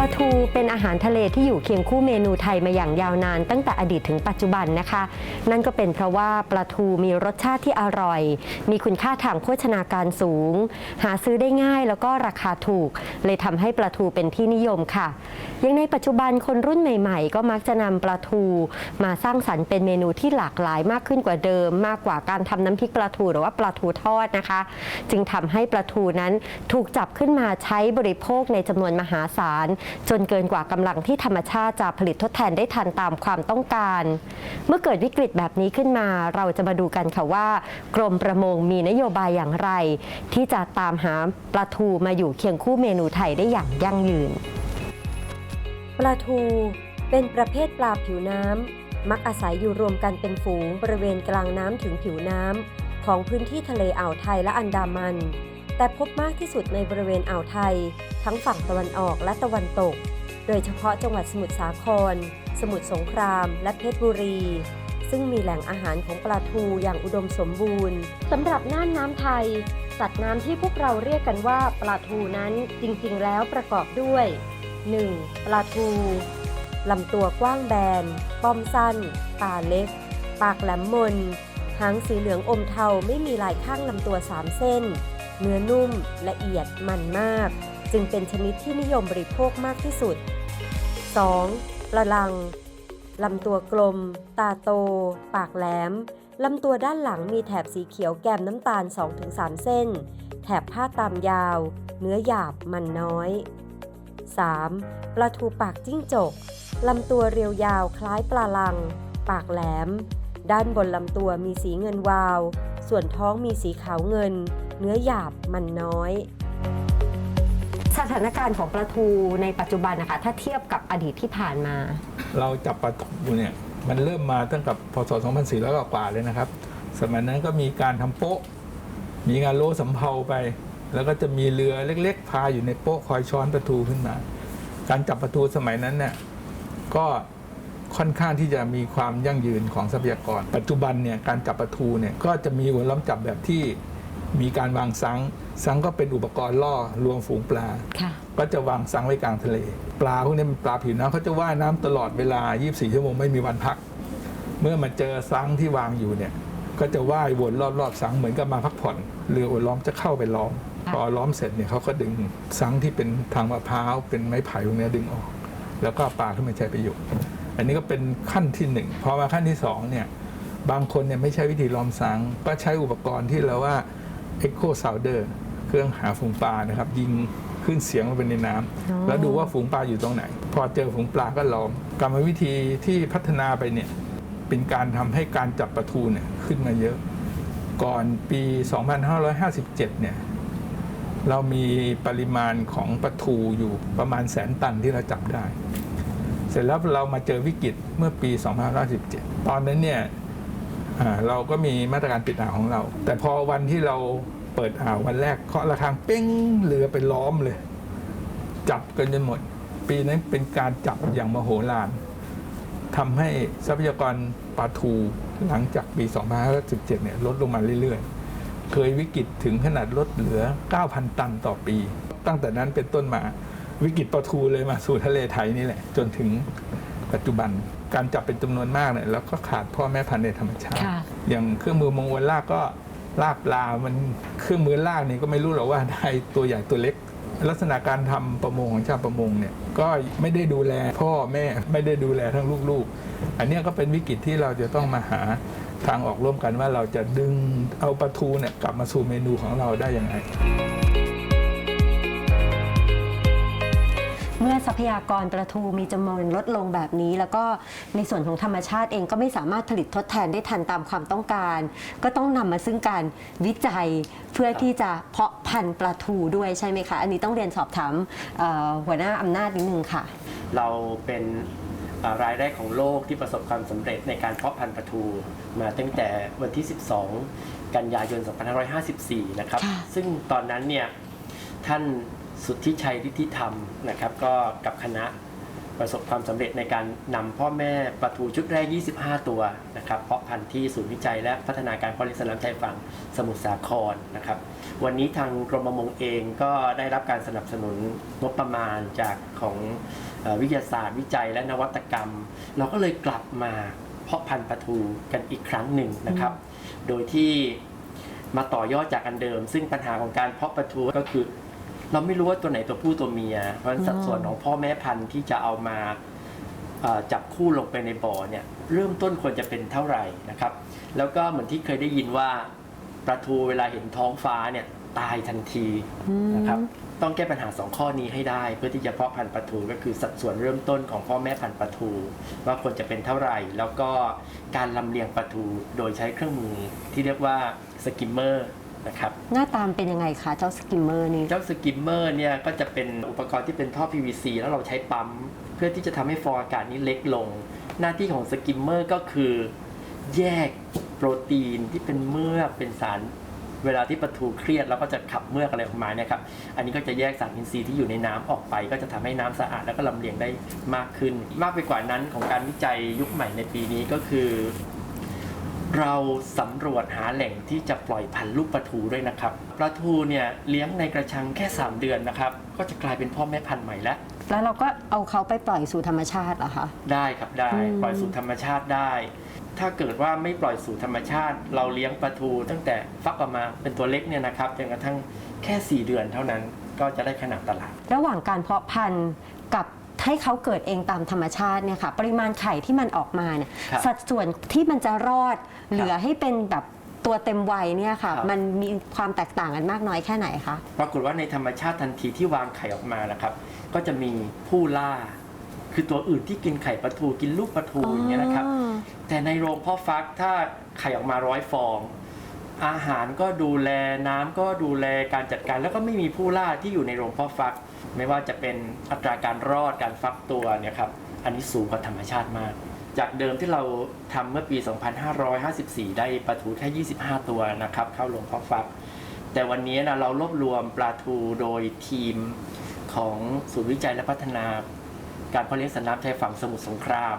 ลาทูเป็นอาหารทะเลที่อยู่เคียงคู่เมนูไทยมาอย่างยาวนาน ตั้งแต่อดีตถึงปัจจุบันนะคะ นั่นก็เป็นเพราะว่าปลาทูมีรสชาติที่อร่อย มีคุณค่าทางโภชนาการสูง หาซื้อได้ง่ายแล้วก็ราคาถูก เลยทำให้ปลาทูเป็นที่นิยมค่ะยังในปัจจุบันคนรุ่นใหม่ ๆ ก็มักจะนำปลาทูมาสร้างสรรค์เป็นเมนูที่หลากหลายมากขึ้นกว่าเดิม มากกว่าการทำน้ำพริกปลาทูหรือว่าปลาทูทอดนะคะ จึงทำให้ปลาทูนั้นถูกจับขึ้นมาใช้บริโภคในจำนวนมหาศาลจนเกินกว่ากำลังที่ธรรมชาติจะผลิตทดแทนได้ทันตามความต้องการ เมื่อเกิดวิกฤตแบบนี้ขึ้นมา เราจะมาดูกันค่ะว่า กรมประมงมีนโยบายอย่างไร ที่จะตามหาปลาทูมาอยู่เคียงคู่เมนูไทยได้อย่างยั่งยืน ปลาทูเป็นประเภทปลาผิวน้ำมักอาศัยอยู่รวมกันเป็นฝูงบริเวณกลางน้ำถึงผิวน้ำของพื้นที่ทะเลอ่าวไทยและอันดามัน แต่พบมากที่สุดในบริเวณอ่าวไทย ทั้งฝั่งตะวันออกและตะวันตก โดยเฉพาะจังหวัดสมุทรสาคร สมุทรสงคราม และเพชรบุรี ซึ่งมีแหล่งอาหารของปลาทูอย่างอุดมสมบูรณ์สำหรับน่านน้ำไทย สัตว์น้ำที่พวกเราเรียกกันว่าปลาทูนั้นจริงๆ แล้วประกอบด้วย 1. ปลาทูลำตัวกว้างแบน ป้อมสั้น ตาเล็ก ปากแหลมมน หางสีเหลืองอมเทาไม่มีลายข้างลำตัว3เส้น เนื้อนุ่ม ละเอียดมันมาก จึงเป็นชนิดที่นิยมบริโภคมากที่สุด 2. ปลาลังลำตัวกลม ตาโต ปากแหลมลำตัวด้านหลังมีแถบสีเขียวแกมน้ำตาล 2-3 เส้น แถบผ้าตามยาว เนื้อหยาบมันน้อย 3. ปลาทูปากจิ้งจกลำตัวเรียวยาวคล้ายปลาลัง ปากแหลม ด้านบนลำตัวมีสีเงินวาว ส่วนท้องมีสีขาวเงิน เนื้อหยาบมันน้อย สถานการณ์ของปลาทูในปัจจุบันนะคะ ถ้าเทียบกับอดีตที่ผ่านมา เราจับปลาทูเนี่ยมันเริ่มมาตั้งแต่พศ 2400 กว่าๆเลยนะครับ สมัยนั้นก็มีการทำโป๊ะ มีงานโลสำเภาไป แล้วก็จะมีเรือเล็กๆ พายอยู่ในโป๊ะคอยช้อนปลาทูขึ้นมา การจับปลาทูสมัยนั้นเนี่ยก็ ค่อนข้างที่จะมีความยั่งยืนของทรัพยากร ปัจจุบันเนี่ยการจับปลาทูเนี่ยก็จะมีหัวล้อมจับแบบที่มีการวางซังซังก็เป็นอุปกรณ์ล่อรวมฝูงปลาค่ะก็จะวางซังไว้กลางทะเล ปลาพวกนี้เป็นปลาผิวน้ำเขาจะว่ายน้ำตลอดเวลา 24 ชั่วโมงไม่มีวันพัก เมื่อมาเจอซังที่วางอยู่เนี่ยก็จะว่ายวนรอบๆซังเหมือนกับมาพักผ่อน เรือโอล้อมจะเข้าไปล้อม พอล้อมเสร็จเนี่ยเขาก็ดึงซังที่เป็นทางมะพร้าวเป็นไม้ไผ่พวกนี้ดึงออก แล้วก็เอาปลาขึ้นมาใช้ประโยชน์ อันนี้ก็เป็นขั้นที่หนึ่งพอมาขั้นที่สองเนี่ยบางคนเนี่ยไม่ใช้วิธีล้อมซังก็ใช้อุปกรณ์ที่เราว่า Echo Sounder เครื่องหาฝูงปลานะครับ ยิงขึ้นเสียงลงไปในน้ำอ๋อแล้วดูว่าฝูงปลาอยู่ตรงไหน พอเจอฝูงปลาก็ล้อมกรรมวิธีที่พัฒนาไปเนี่ยเป็นการทำให้การจับปลาทูเนี่ยขึ้นมาเยอะ ก่อนปี 2557 เนี่ยเรามีปริมาณของปลาทูอยู่ประมาณแสนตันที่เราจับได้ เสร็จแล้วเรามาเจอวิกฤตเมื่อปี2517 ตอนนั้นเนี่ยเราก็มีมาตรการปิดอ่าวของเรา แต่พอวันที่เราเปิดอ่าววันแรกเคาะระฆังเป้งเรือไปล้อมเลย จับกันจนหมด ปีนั้นเป็นการจับอย่างมโหฬารทำให้ทรัพยากรปลาทูหลังจากปี 2517 เนี่ยลดลงมาเรื่อยๆ เคยวิกฤตถึงขนาดลดเหลือ 9,000 ตันต่อปี ตั้งแต่นั้นเป็นต้นมา วิกฤตปลาทูเลยมาสู่ทะเลไทยนี่แหละ จนถึงปัจจุบันการจับเป็นจำนวนมากเนี่ยแล้วก็ขาดพ่อแม่พันธุ์ในธรรมชาติค่ะอย่างเครื่องมือมงวนลากก็ลากปลา มันเครื่องมือลากนี่ก็ไม่รู้หรอกว่าได้ตัวใหญ่ตัวเล็ก ลักษณะการทำประมงของชาวประมงเนี่ยก็ไม่ได้ดูแลพ่อแม่ไม่ได้ดูแลทั้งลูกๆ อันเนี้ยก็เป็นวิกฤตที่เราจะต้องมาหาทางออกร่วมกันว่าเราจะดึงเอาปลาทูเนี่ยกลับมาสู่เมนูของเราได้ยังไง มื่อทรัพยากรปลาทูมีจำนวนลดลงแบบนี้ แล้วก็ในส่วนของธรรมชาติเองก็ไม่สามารถผลิตทดแทนได้ทันตามความต้องการ ก็ต้องนำมาซึ่งการวิจัยเพื่อที่จะเพาะพันธุ์ปลาทูด้วยใช่ไหมคะ อันนี้ต้องเรียนสอบถามเอ่อหัวหน้าอำนาจนิดนึงค่ะ เราเป็นเอ่อรายแรกของโลกที่ประสบความสำเร็จในการเพาะพันธุ์ปลาทู มาตั้งแต่วันที่ 12 กันยายน 2554 นะครับ ค่ะ ซึ่งตอนนั้นเนี่ยท่าน สุทธิชัยฤทธิธรรมนะครับ ก็กับคณะประสบความสำเร็จในการนำพ่อแม่ปลาทูชุดแรก 25 ตัวนะครับ เพาะพันธุ์ที่ศูนย์วิจัยและพัฒนาการเพาะเลี้ยงสลัมชายฝั่งสมุทรสาครนะครับ วันนี้ทางกรมประมงเองก็ได้รับการสนับสนุนงบประมาณจากของวิทยาศาสตร์วิจัยและนวัตกรรม เราก็เลยกลับมาเพาะพันธุ์ปลาทูกันอีกครั้งหนึ่งนะครับ โดยที่มาต่อยอดจากอันเดิม ซึ่งปัญหาของการเพาะปลาทูก็คือ เราไม่รู้ว่าตัวไหนตัวผู้ตัวเมีย เพราะฉะนั้นสัดส่วนของพ่อแม่พันธุ์ที่จะเอามาเอ่อจับคู่ลงไปในบ่อเนี่ยเริ่มต้นควรจะเป็นเท่าไหร่นะครับ แล้วก็เหมือนที่เคยได้ยินว่าปลาทูเวลาเห็นท้องฟ้าเนี่ยตายทันทีนะครับต้องแก้ปัญหา 2 ข้อนี้ให้ได้ เพื่อที่จะเพาะพันธุ์ปลาทูก็คือสัดส่วนเริ่มต้นของพ่อแม่พันธุ์ปลาทูว่าควรจะเป็นเท่าไหร่ แล้วก็การลำเลียงปลาทูโดยใช้เครื่องมือที่เรียกว่าสกิมเมอร์ นะครับหน้าตามเป็นยังไงคะเจ้าสกิมเมอร์นี่เจ้าสกิมเมอร์เนี่ยก็จะเป็นอุปกรณ์ที่เป็นท่อ PVC แล้วเราใช้ปั๊ม เพื่อที่จะทำให้ฟองอากาศนี้เล็กลง หน้าที่ของสกิมเมอร์ก็คือ แยกโปรตีนที่เป็นเมือกเป็นสาร เวลาที่ปลาทูเครียดแล้วก็จะขับเมือกอะไรออกมาเนี่ยครับอันนี้ก็จะแยกสารอินทรีย์ที่อยู่ในน้ำออกไป ก็จะทำให้น้ำสะอาดแล้วก็ลำเลียงได้มากขึ้น มากไปกว่านั้นของการวิจัยยุคใหม่ในปีนี้ก็คือ เราสำรวจหาแหล่งที่จะปล่อยพันธุ์ลูกปลาทูด้วยนะครับปลาทูเนี่ยเลี้ยงในกระชังแค่ 3 เดือนนะครับ ก็จะกลายเป็นพ่อแม่พันธุ์ใหม่แล้ว แล้วเราก็เอาเขาไปปล่อยสู่ธรรมชาติเหรอคะ ได้ครับได้อืมปล่อยสู่ธรรมชาติได้ ถ้าเกิดว่าไม่ปล่อยสู่ธรรมชาติ เราเลี้ยงปลาทู ตั้งแต่ฟักออกมาเป็นตัวเล็กเนี่ยนะครับจนกระทั่งแค่ 4 เดือนเท่านั้นก็จะได้ขนาดตลาด ระหว่างการเพาะพันธุ์กับ ให้เขาเกิดเองตามธรรมชาติเนี่ยค่ะปริมาณไข่ที่มันออกมาเนี่ยครับสัดส่วนที่มันจะรอดเหลือให้เป็นแบบตัวเต็มวัยเนี่ยค่ะ ครับ มันมีความแตกต่างกันมากน้อยแค่ไหนคะ ปรากฏว่าในธรรมชาติทันทีที่วางไข่ออกมานะครับ ก็จะมีผู้ล่า คือตัวอื่นที่กินไข่ปลาทูกินลูกปลาทูอย่างเงี้ยนะครับ แต่ในโรงเพ่อฟักถ้าไข่ออกมาร้อยฟอง อาหารก็ดูแลน้ำก็ดูแลการจัดการ แล้วก็ไม่มีผู้ล่าที่อยู่ในโรงเพ่อฟัก ไม่ว่าจะเป็นอัตราการรอดการฟักตัวเนี่ยครับอันนี้สูงกว่าธรรมชาติมาก จากเดิมที่เราทำเมื่อปี 2554 ได้ปลาทูแค่ 25 ตัวนะครับ เข้าโรงเพ่อฟัก แต่วันนี้นะเรารวบรวมปลาทูโดยทีมของศูนย์วิจัยและพัฒนา การเพาะเลี้ยงสัตว์น้ำชายฝั่งสมุทรสงคราม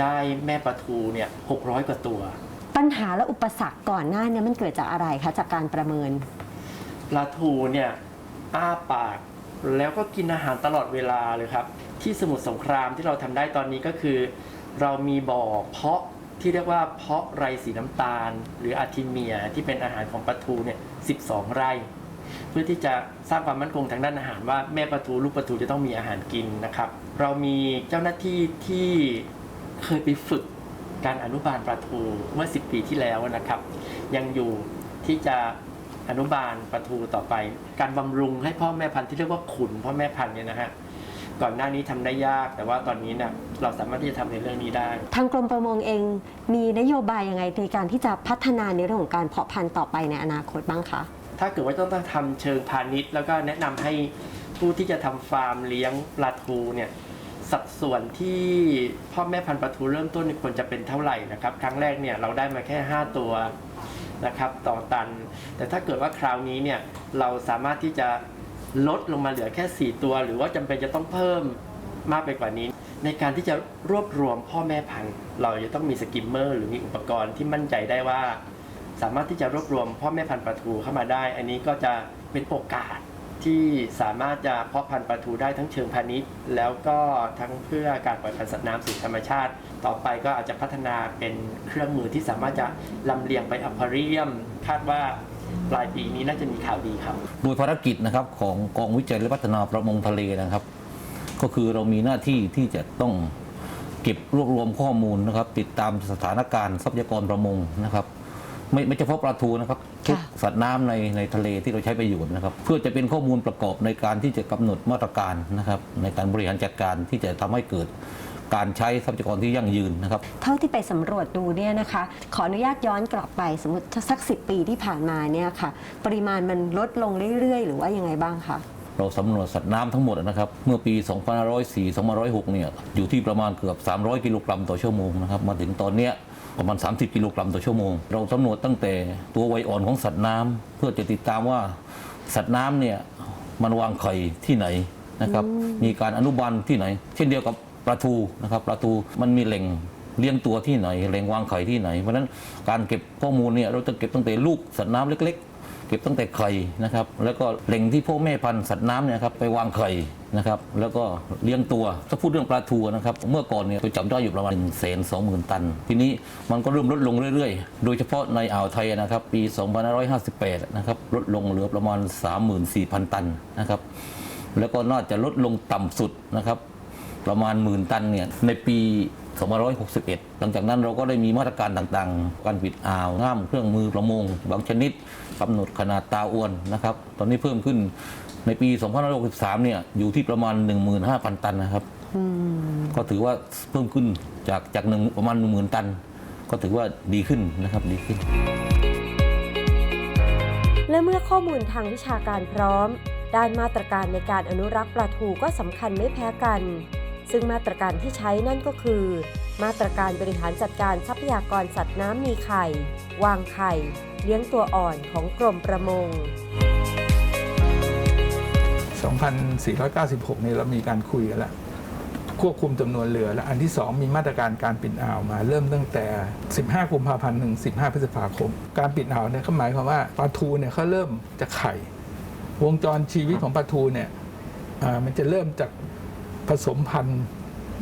ได้แม่ปลาทูเนี่ย 600 กว่าตัว ปัญหาและอุปสรรคก่อนหน้าเนี้มันเกิดจากอะไรคะจากการประเมิน ปลาทูเนี่ยอ้าปาก แล้วก็กินอาหารตลอดเวลาเลยครับ ที่สมุทรสงครามที่เราทำได้ตอนนี้ก็คือ เรามีบ่อเพาะที่เรียกว่าเพาะไรสีน้ำตาล หรืออาทิเมียที่เป็นอาหารของปลาทูเนี่ย12ไร่ เพื่อที่จะสร้างความมั่นคงทางด้านอาหารว่าแม่ปลาทูลูกปลาทูจะต้องมีอาหารกินนะครับ เรามีเจ้าหน้าที่ที่เคยไปฝึกการอนุบาลปลาทูเมื่อ 10 ปีที่แล้วนะครับ ยังอยู่ที่จะ อนุบาลปลาทูต่อไป การบำรุงให้พ่อแม่พันธุ์ที่เรียกว่าขุนพ่อแม่พันธุ์เนี่ยนะฮะก่อนหน้านี้ทำได้ยาก แต่ว่าตอนนี้เนี่ยเราสามารถที่จะทำในเรื่องนี้ได้ ทางกรมประมงเองมีนโยบายยังไงในการที่จะพัฒนาในเรื่องของการเพาะพันธุ์ต่อไปในอนาคตบ้างคะถ้าเกิดว่าต้องทำเชิงพาณิชย์ แล้วก็แนะนำให้ผู้ที่จะทำฟาร์มเลี้ยงปลาทูเนี่ยสัดส่วนที่พ่อแม่พันธุ์ปลาทูเริ่มต้นควรจะเป็นเท่าไหร่นะครับ ครั้งแรกเนี่ยเราได้มาแค่ 5 ตัว นะครับต่อตัน แต่ถ้าเกิดว่าคราวนี้เนี่ยเราสามารถที่จะลดลงมาเหลือแค่ 4 ตัว หรือว่าจำเป็นจะต้องเพิ่มมากไปกว่านี้ ในการที่จะรวบรวมพ่อแม่พันธุ์เราจะต้องมีสกิมเมอร์หรือมีอุปกรณ์ที่มั่นใจได้ว่า สามารถที่จะรวบรวมพ่อแม่พันธุ์ปลาทูเข้ามาได้ อันนี้ก็จะเป็นโอกาส ที่สามารถจะเพาะพันธุ์ปลาทูได้ทั้งเชิงพาณิชย์ แล้วก็ทั้งเพื่อการปล่อยพันธุ์สัตว์น้ำสู่ธรรมชาติ ต่อไปก็อาจจะพัฒนาเป็นเครื่องมือที่สามารถจะลำเลียงไปอควาเรียม คาดว่าปลายปีนี้น่าจะมีข่าวดีครับโดยภารกิจนะครับของกองวิจัยและพัฒนาประมงทะเลนะครับ ก็คือเรามีหน้าที่ที่จะต้องเก็บรวบรวมข้อมูลนะครับ ติดตามสถานการณ์ทรัพยากรประมงนะครับ ไม่ไม่เฉพาะปลาทูนะครับทุกค่ะสัตว์น้ำในในทะเลที่เราใช้ประโยชน์นะครับ เพื่อจะเป็นข้อมูลประกอบในการที่จะกำหนดมาตรการนะครับ ในการบริหารจัดการที่จะทำให้เกิดการใช้ทรัพยากรที่ยั่งยืนนะครับ เท่าที่ไปสำรวจดูเนี่ยนะคะ ขออนุญาตย้อนกลับไปสมมติสักสิปีที่ผ่านมาเนี่ยค่ะ ปริมาณมันลดลงเรื่อย ๆ หรือว่ายังไงบ้างคะเราสำรวจสัตว์น้ำทั้งหมดนะครับ เมื่อปี 2504 2506 เนี่ย อยู่ที่ประมาณเกือบ 300 กิโลกรัมต่อชั่วโมงนะครับ มาถึงตอนเนี้ย ประมาณ 30 กิโลกรัมต่อชั่วโมง เราสำรวจตั้งแต่ตัววัยอ่อนของสัตว์น้ำเพื่อจะติดตามว่าสัตว์น้ำเนี่ยมันวางไข่ที่ไหนนะครับมีการอนุบาลที่ไหน เช่นเดียวกับปลาทูนะครับปลาทูมันมีแหล่งเลี้ยงตัวที่ไหนแหล่งวางไข่ที่ไหน เพราะฉะนั้นการเก็บข้อมูลเนี่ยเราจะเก็บตั้งแต่ลูกสัตว์น้ำเล็กๆ เก็บตั้งแต่ไข่นะครับ แล้วก็แหล่งที่พ่อแม่พันธุ์สัตว์น้ำเนี่ยครับไปวางไข่นะครับ แล้วก็เลี้ยงตัว ถ้าพูดเรื่องปลาทูนะครับ เมื่อก่อนเนี่ยไปจับได้อยู่ประมาณ1นึ่งแสนสองหมื่นตัน ทีนี้มันก็เริ่มลดลงเรื่อยๆ โดยเฉพาะในอ่าวไทยนะครับ ปี 2558 นะครับ ลดลงเหลือประมาณ 34,000 ตันนะครับ แล้วก็น่าจะลดลงต่ำสุดนะครับ ประมาณหมื่นตันเนี่ยในปี 2561 หลังจากนั้นเราก็ได้มีมาตรการต่างๆ การปิดอ่าวห้ามเครื่องมือประมง บางชนิดกำหนดขนาดตาอวนนะครับ ตอนนี้เพิ่มขึ้นในปี 2563 เนี่ยอยู่ที่ประมาณ 15,000 ตันนะครับ ก็ถือว่าเพิ่มขึ้นจากจากหนึ่งประมาณ 10,000 ตัน ก็ถือว่าดีขึ้นนะครับดีขึ้น และเมื่อข้อมูลทางวิชาการพร้อม ด้านมาตรการในการอนุรักษ์ปลาทูก็สำคัญไม่แพ้กัน ซึ่งมาตรการที่ใช้นั่นก็คือ มาตรการบริหารจัดการทรัพยากรสัตว์น้ำมีไข่ วางไข่ เลี้ยงตัวอ่อนของกรมประมง 2496เนี่ยเรามีการคุยกันแล้วควบคุมจำนวนเรือ และอันที่ 2 มีมาตรการการปิดอ่าวมา เริ่มตั้งแต่ 15 กุมภาพันธ์ถึง 15 พฤษภาคม การปิดอ่าวเนี่ยก็หมายความว่าปลาทูเนี่ยเขาเริ่มจะไข่ วงจรชีวิตของปลาทูเนี่ยมันจะเริ่มจาก ผสมพันธุ์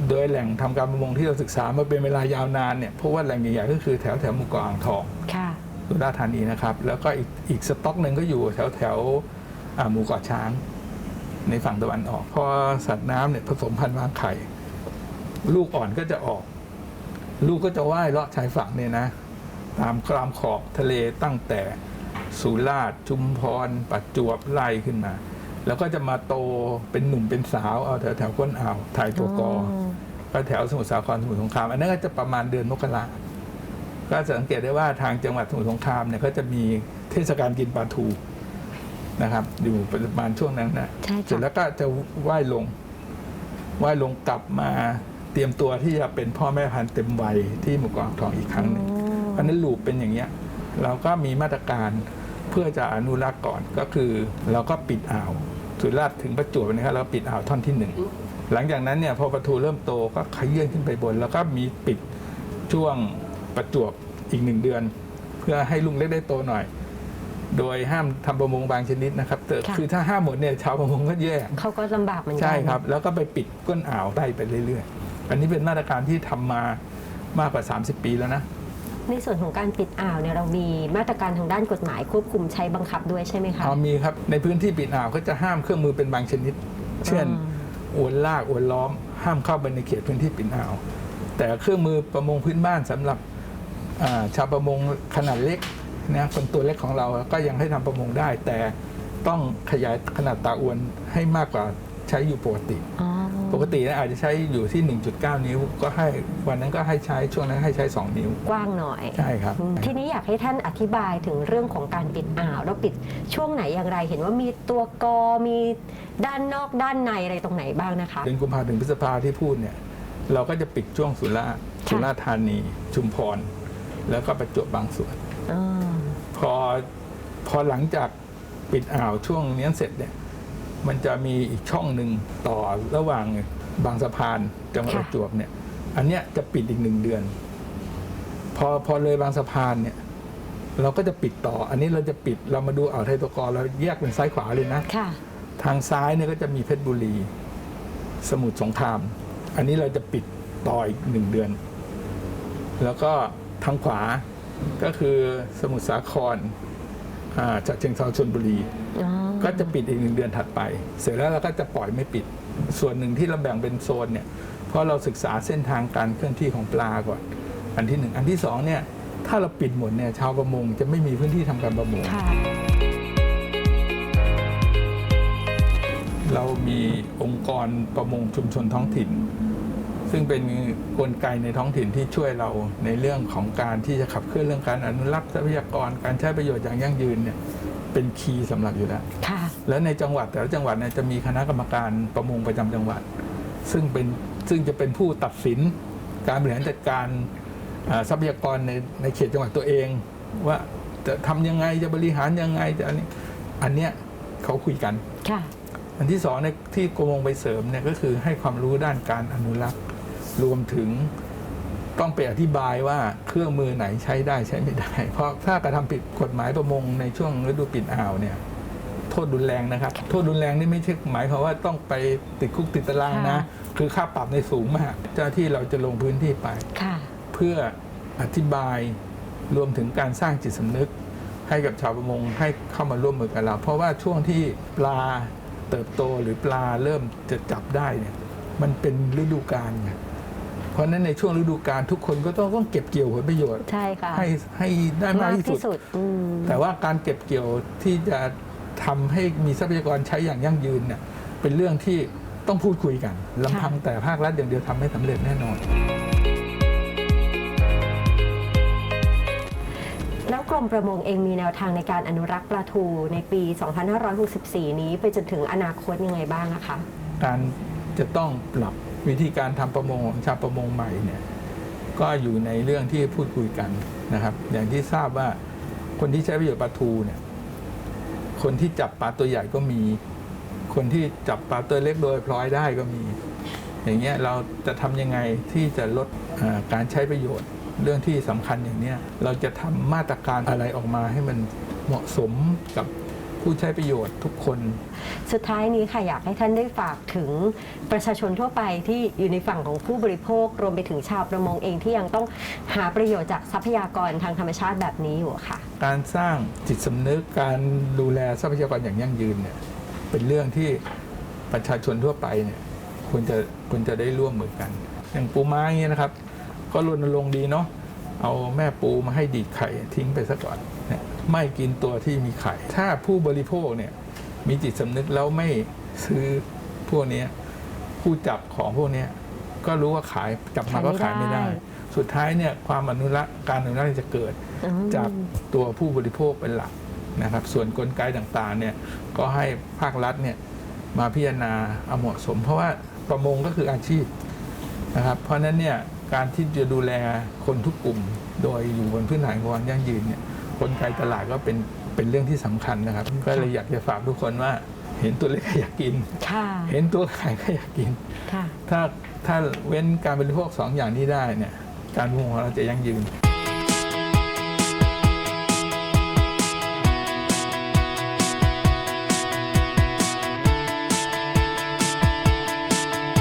โดยแหล่งทำการประมงที่เราศึกษามาเป็นเวลายาวนานเนี่ยเพราะว่าแหล่งใหญ่ๆก็คือแถวแถวๆหมู่เกาะอ่างทองค่ะสุราษฎร์ธานีนะครับ แล้วก็อีกอีกสต็อกหนึ่งก็อยู่แถวแถวๆอ่าหมู่เกาะช้าง ในฝั่งตะวันออกพอสัตว์น้ำเนี่ยผสมพันธุ์วางไข่ ลูกอ่อนก็จะออก ลูกก็จะว่ายเลาะชายฝั่งเนี่ยนะ ตามกรามขอบทะเลตั้งแต่สุราษฎร์ชุมพรประจวบไล่ขึ้นมา แล้วก็จะมาโตเป็นหนุ่มเป็นสาวเอาแถวแถวๆก้นอ่าวไทยตัวกอก็แถวสมุทรสาครสมุทรสงคราม อันนั้นก็จะประมาณเดือนมกราก็จะสังเกตได้ว่าทางจังหวัดสมุทรสงครามเนี่ยเขาจะมีเทศกาลกินปลาทูนะครับ อยู่ประมาณช่วงนั้นนะใช่ค่ะเสร็จแล้วก็จะว่ายลงว่ายลงกลับมาเตรียมตัวที่จะเป็นพ่อแม่พันธุ์เต็มวัยที่หมู่เกาะอ่างทองอีกครั้งหนึ่งเพราะฉะนั้นลูปเป็นอย่างเงี้ย เราก็มีมาตรการเพื่อจะอนุรักษ์ก่อนก็คือเราก็ปิดอ่าว สุราษฎร์ถึงประจวบนะครับเราปิดอ่าวท่อนที่หนึ่งหลังจากนั้นเนี่ยพอปลาทูเริ่มโตก็ขยื่นขึ้นไปบน แล้วก็มีปิดช่วงประจวบอีกหนึ่งเดือน เพื่อให้ลุงเล็กได้โตหน่อย โดยห้ามทำประมงบางชนิดนะครับแต่ค่ะคือถ้าห้ามหมดเนี่ยชาวประมงก็แย่เขาก็ลำบากเหมือนกัใช่ครับ แล้วก็ไปปิดก้นอ่าวได้ไปเรื่อยๆ อันนี้เป็นมาตรการที่ทำมา มากกว่า 30 ปีแล้วนะ ในส่วนของการปิดอ่าวเนี่ยเรามีมาตรการทางด้านกฎหมายควบคุมใช้บังคับด้วยใช่ไหมคะเอามีครับในพื้นที่ปิดอ่าวก็จะห้ามเครื่องมือเป็นบางชนิด เช่นอวนลากอวนล้อม ห้ามเข้าไปในเขตพื้นที่ปิดอ่าว แต่เครื่องมือประมงพื้นบ้านสำหรับอ่าชาวประมงขนาดเล็กนะคนตัวเล็กของเราก็ยังให้ทำประมงได้ แต่ต้องขยายขนาดตาอวนให้มากกว่า ใช้อยู่ปกติอ๋อปกติเนี่ยอาจจะใช้อยู่ที่ 1.9 นิ้ว ก็ให้วันนั้นก็ให้ใช้ช่วงนั้นให้ใช้ 2 นิ้ว กว้างหน่อย ใช่ครับอืมทีนี้อยากให้ท่านอธิบายถึงเรื่องของการปิดอ่าวเราปิดช่วงไหนอย่างไร เห็นว่ามีตัวกอมีด้านนอกด้านในอะไรตรงไหนบ้างนะคะเดือนกุมภาถึงพฤษภาที่พูดเนี่ยเราก็จะปิดช่วงสุราษฎร์ค่ะสุราษฎร์ธานี ชุมพร แล้วก็ประจวบบางส่วนอ่าพอพอหลังจากปิดอ่าวช่วงนี้เสร็จเนี่ย มันจะมีอีกช่องหนึ่งต่อระหว่างบางสะพานจังหวัดประจวบเนี่ย อันเนี้ยจะปิดอีกหนึ่งเดือน พอพอเลยบางสะพานเนี่ย เราก็จะปิดต่อ อันนี้เราจะปิดเรามาดูอ่าวไทยตะกอเราแยกเป็นซ้ายขวาเลยนะค่ะ ทางซ้ายเนี่ยก็จะมีเพชรบุรี สมุทรสงคราม อันนี้เราจะปิดต่ออีกหนึ่งเดือน แล้วก็ทางขวาก็คือสมุทรสาคร อ่าจากเชียงรายชนบุรีอ๋อก็จะปิดอีกหนึ่งเดือนถัดไป เสร็จแล้วเราก็จะปล่อยไม่ปิด ส่วนหนึ่งที่เราแบ่งเป็นโซนเนี่ยเพราะเราศึกษาเส้นทางการเคลื่อนที่ของปลาก่อน อันที่หนึ่งอันที่สองเนี่ยถ้าเราปิดหมดเนี่ยชาวประมงจะไม่มีพื้นที่ทำการประมงค่ะเรามีองค์กรประมงชุมชนท้องถิ่น ซึ่งเป็นกลไกในท้องถิ่นที่ช่วยเราในเรื่องของการที่จะขับเคลื่อนเรื่องการอนุรักษ์ทรัพยากรการใช้ประโยชน์อย่างยั่งยืนเนี่ยเป็นคีย์สำหรับอยู่แล้วค่ะแล้วในจังหวัดแต่ละจังหวัดเนี่ยจะมีคณะกรรมการประมงประจำจังหวัด ซึ่งเป็นซึ่งจะเป็นผู้ตัดสินการบริหารจัดการอ่าทรัพยากรในในเขตจังหวัดตัวเอง ว่าจะทำยังไงจะบริหารยังไงจะอันนี้อันเนี้ยเขาคุยกันค่ะอันที่สองเนี่ยที่กรมงไปเสริมเนี่ยก็คือให้ความรู้ด้านการอนุรักษ์ รวมถึงต้องไปอธิบายว่าเครื่องมือไหนใช้ได้ใช้ไม่ได้ เพราะถ้ากระทำผิดกฎหมายประมงในช่วงฤดูปิดอ่าวเนี่ยโทษรุนแรงนะครับ โทษรุนแรงนี่ไม่ใช่หมายความว่าต้องไปติดคุกติดตารางนะ คือค่าปรับในสูงมาก เจ้าหน้าที่เราจะลงพื้นที่ไปค่ะเพื่ออธิบายรวมถึงการสร้างจิตสำนึก ให้กับชาวประมงให้เข้ามาร่วมมือกับเรา เพราะว่าช่วงที่ปลาเติบโตหรือปลาเริ่มจะจับได้เนี่ยมันเป็นฤดูกาลไง เพราะฉะนั้นในช่วงฤดูกาลทุกคนก็ต้องต้องเก็บเกี่ยวผลประโยชน์ใช่ค่ะให้ให้ได้มากที่สุดอืมแต่ว่าการเก็บเกี่ยวที่จะทำให้มีทรัพยากรใช้อย่างยั่งยืนเนี่ยเป็นเรื่องที่ต้องพูดคุยกันลำพังแต่ภาครัฐอย่างเดียวทำไม่สำเร็จแน่นอนแล้วกรมประมงเองมีแนวทางในการอนุรักษ์ปลาทูในปี 2564 นี้ไปจนถึงอนาคตยังไงบ้างนะคะ การจะต้องปรับ วิธีการทำประมงของชาวประมงใหม่เนี่ยก็อยู่ในเรื่องที่พูดคุยกันนะครับ อย่างที่ทราบว่าคนที่ใช้ประโยชน์ปลาทูเนี่ยคนที่จับปลาตัวใหญ่ก็มี คนที่จับปลาตัวเล็กโดยพลอยได้ก็มี อย่างเงี้ยเราจะทำยังไงที่จะลดการใช้ประโยชน์ เรื่องที่สำคัญอย่างเนี้ยเราจะทำมาตรการอะไรออกมาให้มันเหมาะสมกับ ผู้ใช้ประโยชน์ทุกคน สุดท้ายนี้ค่ะอยากให้ท่านได้ฝากถึงประชาชนทั่วไปที่อยู่ในฝั่งของผู้บริโภค รวมไปถึงชาวประมงเองที่ยังต้องหาประโยชน์จากทรัพยากรทางธรรมชาติแบบนี้อยู่ค่ะ การสร้างจิตสำนึกการดูแลทรัพยากรอย่างยั่งยืนเนี่ยเป็นเรื่องที่ประชาชนทั่วไปเนี่ยควรจะควรจะได้ร่วมมือกัน อย่างปูม้าอย่างเงี้ยนะครับ ก็รณรงค์ดีเนาะเอาแม่ปูมาให้ดีดไข่ทิ้งไปซะก่อนเนี่ย ไม่กินตัวที่มีไข่ ถ้าผู้บริโภคเนี่ยมีจิตสำนึกแล้วไม่ซื้อพวกเนี้ยผู้จับของพวกเนี้ยก็รู้ว่าขายจับมาก็ขายไม่ได้ขายไม่ได้ สุดท้ายเนี่ยความอนุรักษ์การอนุรักษ์จะเกิดอืมจากตัวผู้บริโภคเป็นหลักนะครับ ส่วนกลไกต่างๆเนี่ยก็ให้ภาครัฐเนี่ยมาพิจารณาเอาเหมาะสม เพราะว่าประมงก็คืออาชีพนะครับ เพราะฉะนั้นเนี่ยการที่จะดูแลคนทุกกลุ่ม โดยอยู่บนพื้นฐานของความยั่งยืนเนี่ย กลไกตลาดก็เป็นเป็นเรื่องที่สำคัญนะครับ ก็เลยอยากจะฝากทุกคนว่า เห็นตัวเล็กก็อยากกิน เห็นตัวใหญ่ก็อยากกิน ถ้าถ้าเว้นการบริโภคสองอย่างนี้ได้เนี่ยการประมงของเราจะยั่งยืน